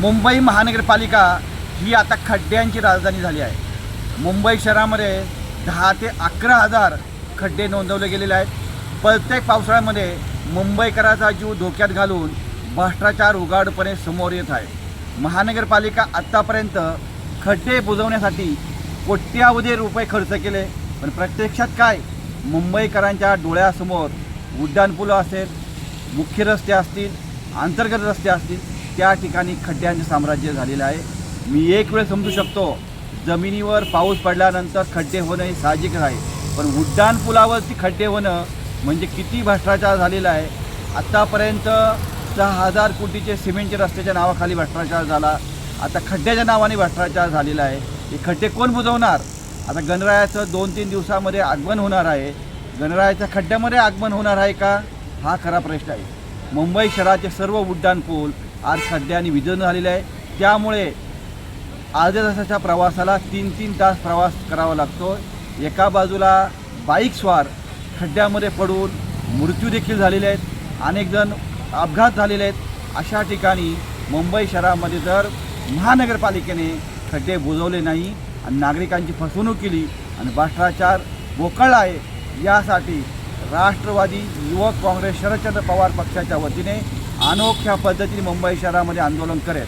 मुंबई महानगरपालिका ही आता खड्ड्यांची राजधानी झाली आहे. मुंबई शहरामध्ये दहा ते अकरा हजार खड्डे नोंदवले गेलेले आहेत. प्रत्येक पावसाळ्यामध्ये मुंबईकराचा जीव धोक्यात घालून भ्रष्टाचार उघाडपणे समोर येत आहे. महानगरपालिका आत्तापर्यंत खड्डे बुजवण्यासाठी कोट्यावधी रुपये खर्च केले पण प्रत्यक्षात काय? मुंबईकरांच्या डोळ्यासमोर उड्डाणपुलं असेल मुख्य रस्ते असतील अंतर्गत रस्ते असतील त्या ठिकाणी खड्ड्यांचे साम्राज्य झालेलं आहे. मी एक वेळ समजू शकतो जमिनीवर पाऊस पडल्यानंतर खड्डे होणं हे साहजिकच आहे. पण उड्डाणपुलावरती खड्डे होणं म्हणजे किती भ्रष्टाचार झालेला आहे. आत्तापर्यंत सहा हजार कोटीचे सिमेंटचे रस्त्याच्या नावाखाली भ्रष्टाचार झाला. आता खड्ड्याच्या नावाने भ्रष्टाचार झालेला आहे. हे खड्डे कोण बुजवणार? आता गणरायाचं दोन तीन दिवसामध्ये आगमन होणार आहे. गणरायाच्या खड्ड्यामध्ये आगमन होणार आहे का? हा खरा प्रश्न आहे. मुंबई शहराचे सर्व उड्डाणपूल आज आज खड्ड्याने विजन झालेले आहे. त्यामुळे अर्ध्या तासाच्या प्रवासाला तीन तीन तास प्रवास करावा लागतो एका बाजूला बाईक स्वार खड्ड्यामध्ये पडून मृत्यूदेखील झालेले आहेत. अनेक जण अपघात झालेले आहेत. अशा ठिकाणी मुंबई शहरामध्ये जर महानगरपालिकेने खड्डे बुजवले नाही आणि नागरिकांची फसवणूक केली आणि भ्रष्टाचार मोकळला आहे. यासाठी राष्ट्रवादी युवक काँग्रेस शरदचंद्र पवार पक्षाच्या वतीने अनोख्या पद्धतीने मुंबई शहरामध्ये आंदोलन करेल.